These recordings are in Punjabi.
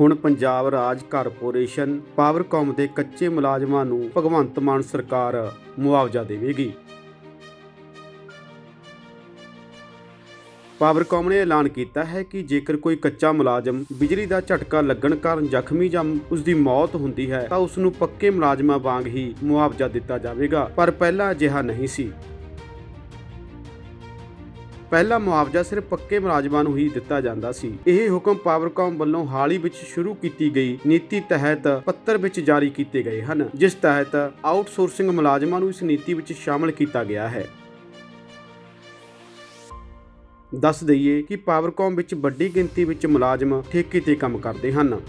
ਹੁਣ ਪੰਜਾਬ ਰਾਜ ਕਾਰਪੋਰੇਸ਼ਨ ਪਾਵਰਕਾਮ ਦੇ ਕੱਚੇ ਮੁਲਾਜ਼ਮਾਂ ਨੂੰ ਭਗਵੰਤ ਮਾਨ ਸਰਕਾਰ ਮੁਆਵਜ਼ਾ ਦੇਵੇਗੀ। ਪਾਵਰਕਾਮ ਨੇ ਐਲਾਨ ਕੀਤਾ ਹੈ ਕਿ ਜੇਕਰ ਕੋਈ ਕੱਚਾ ਮੁਲਾਜ਼ਮ ਬਿਜਲੀ ਦਾ ਝਟਕਾ ਲੱਗਣ ਕਾਰਨ ਜ਼ਖਮੀ ਜਾਂ ਉਸ ਦੀ ਮੌਤ ਹੁੰਦੀ ਹੈ, ਤਾਂ ਉਸ ਨੂੰ ਪੱਕੇ ਮੁਲਾਜ਼ਮਾਂ ਵਾਂਗ ਹੀ ਮੁਆਵਜ਼ਾ ਦਿੱਤਾ ਜਾਵੇਗਾ। ਪਰ ਪਹਿਲਾਂ ਅਜਿਹਾ ਨਹੀਂ ਸੀ। ਪਹਿਲਾ ਮੁਆਵਜ਼ਾ ਸਿਰਫ ਪੱਕੇ ਮੁਲਾਜ਼ਮਾਂ ਨੂੰ ਹੀ ਦਿੱਤਾ ਜਾਂਦਾ ਸੀ। ਇਹ ਹੁਕਮ ਪਾਵਰਕਾਮ ਵੱਲੋਂ ਹਾਲ ਹੀ ਵਿੱਚ ਸ਼ੁਰੂ ਕੀਤੀ ਗਈ ਨੀਤੀ ਤਹਿਤ ਪੱਤਰ ਵਿੱਚ ਜਾਰੀ ਕੀਤੇ ਗਏ ਹਨ, ਜਿਸ ਤਹਿਤ ਆਊਟਸੋਰਸਿੰਗ ਮੁਲਾਜ਼ਮਾਂ ਨੂੰ ਇਸ ਨੀਤੀ ਵਿੱਚ ਸ਼ਾਮਲ ਕੀਤਾ ਗਿਆ ਹੈ। ਦੱਸ ਦਈਏ ਕਿ ਪਾਵਰਕੌਮ ਵਿੱਚ ਵੱਡੀ ਗਿਣਤੀ ਵਿੱਚ ਮੁਲਾਜ਼ਮ ਠੇਕੇ ਤੇ ਕੰਮ ਕਰਦੇ ਹਨ।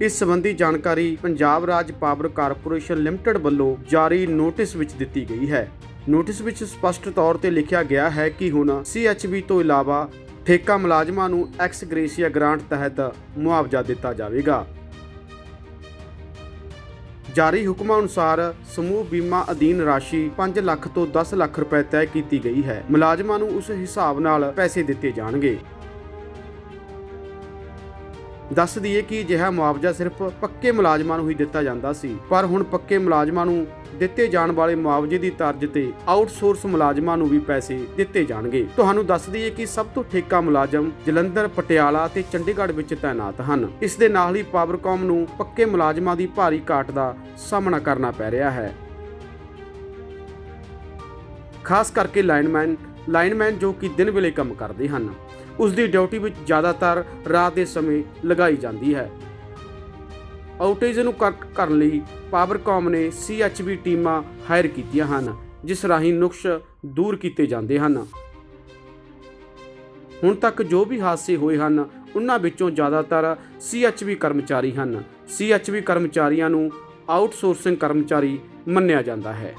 ਇਸ ਸੰਬੰਧੀ ਜਾਣਕਾਰੀ ਪੰਜਾਬ ਰਾਜ ਪਾਵਰ ਕਾਰਪੋਰੇਸ਼ਨ ਲਿਮਟਿਡ ਵੱਲੋਂ ਜਾਰੀ ਨੋਟਿਸ ਵਿੱਚ ਦਿੱਤੀ ਗਈ ਹੈ। ਨੋਟਿਸ ਵਿੱਚ ਸਪਸ਼ਟ ਤੌਰ ਤੇ ਲਿਖਿਆ ਗਿਆ ਹੈ ਕਿ ਹੁਣ CHB ਤੋਂ ਇਲਾਵਾ ਠੇਕਾ ਮੁਲਾਜ਼ਮਾਂ ਨੂੰ ਐਕਸ ਗ੍ਰੇਸੀਆ ਗ੍ਰਾਂਟ ਤਹਿਤ ਮੁਆਵਜ਼ਾ ਦਿੱਤਾ ਜਾਵੇਗਾ। ਜਾਰੀ ਹੁਕਮਾਂ ਅਨੁਸਾਰ ਸਮੂਹ ਬੀਮਾ ਅਧੀਨ ਰਾਸ਼ੀ 5 ਲੱਖ ਤੋਂ 10 ਲੱਖ ਰੁਪਏ ਤੈਅ ਕੀਤੀ ਗਈ ਹੈ। ਮੁਲਾਜ਼ਮਾਂ ਨੂੰ ਉਸ ਹਿਸਾਬ ਨਾਲ ਪੈਸੇ ਦਿੱਤੇ ਜਾਣਗੇ। ਦੱਸ ਦਈਏ ਕਿ ਅਜਿਹਾ ਮੁਆਵਜ਼ਾ ਸਿਰਫ ਪੱਕੇ ਮੁਲਾਜ਼ਮਾਂ ਨੂੰ ਹੀ ਦਿੱਤਾ ਜਾਂਦਾ ਸੀ, ਪਰ ਹੁਣ ਪੱਕੇ ਮੁਲਾਜ਼ਮਾਂ ਨੂੰ ਦਿੱਤੇ ਜਾਣ ਵਾਲੇ ਮੁਆਵਜ਼ੇ ਦੀ ਤਰਜ਼ ਤੇ ਆਊਟਸੋਰਸ ਮੁਲਾਜ਼ਮਾਂ ਨੂੰ ਵੀ ਪੈਸੇ ਦਿੱਤੇ ਜਾਣਗੇ। ਤੁਹਾਨੂੰ ਦੱਸ ਦਈਏ ਕਿ ਸਭ ਤੋਂ ਠੇਕਾ ਮੁਲਾਜ਼ਮ ਜਲੰਧਰ, ਪਟਿਆਲਾ ਤੇ ਚੰਡੀਗੜ੍ਹ ਵਿੱਚ ਤਾਇਨਾਤ ਹਨ। ਇਸ ਦੇ ਨਾਲ ਹੀ ਪਾਵਰਕਾਮ ਨੂੰ ਪੱਕੇ ਮੁਲਾਜ਼ਮਾਂ ਦੀ ਭਾਰੀ ਘਾਟ ਦਾ ਸਾਹਮਣਾ ਕਰਨਾ ਪੈ ਰਿਹਾ ਹੈ। ਖਾਸ ਕਰਕੇ ਲਾਈਨਮੈਨ ਲਾਈਨਮੈਨ ਜੋ ਕਿ ਦਿਨ ਵੇਲੇ ਕੰਮ ਕਰਦੇ ਹਨ। ਉਸ ਦੀ ਡਿਊਟੀ ਵਿੱਚ ਜ਼ਿਆਦਾਤਰ ਰਾਤ ਦੇ ਸਮੇਂ ਲਗਾਈ ਜਾਂਦੀ ਹੈ। ਆਊਟੇਜ ਨੂੰ ਕਰ- ਕਰਨ ਲਈ ਪਾਵਰਕਾਮ ਨੇ CHB ਟੀਮਾਂ ਹਾਇਰ ਕੀਤੀਆਂ ਹਨ, ਜਿਸ ਰਾਹੀਂ ਨੁਕਸ ਦੂਰ ਕੀਤੇ ਜਾਂਦੇ ਹਨ। ਹੁਣ ਤੱਕ ਜੋ ਵੀ ਹਾਦਸੇ ਹੋਏ ਹਨ, ਉਹਨਾਂ ਵਿੱਚੋਂ ਜ਼ਿਆਦਾਤਰ CHB ਕਰਮਚਾਰੀ ਹਨ। CHB ਕਰਮਚਾਰੀਆਂ ਨੂੰ ਆਊਟਸੋਰਸਿੰਗ ਕਰਮਚਾਰੀ ਮੰਨਿਆ ਜਾਂਦਾ ਹੈ।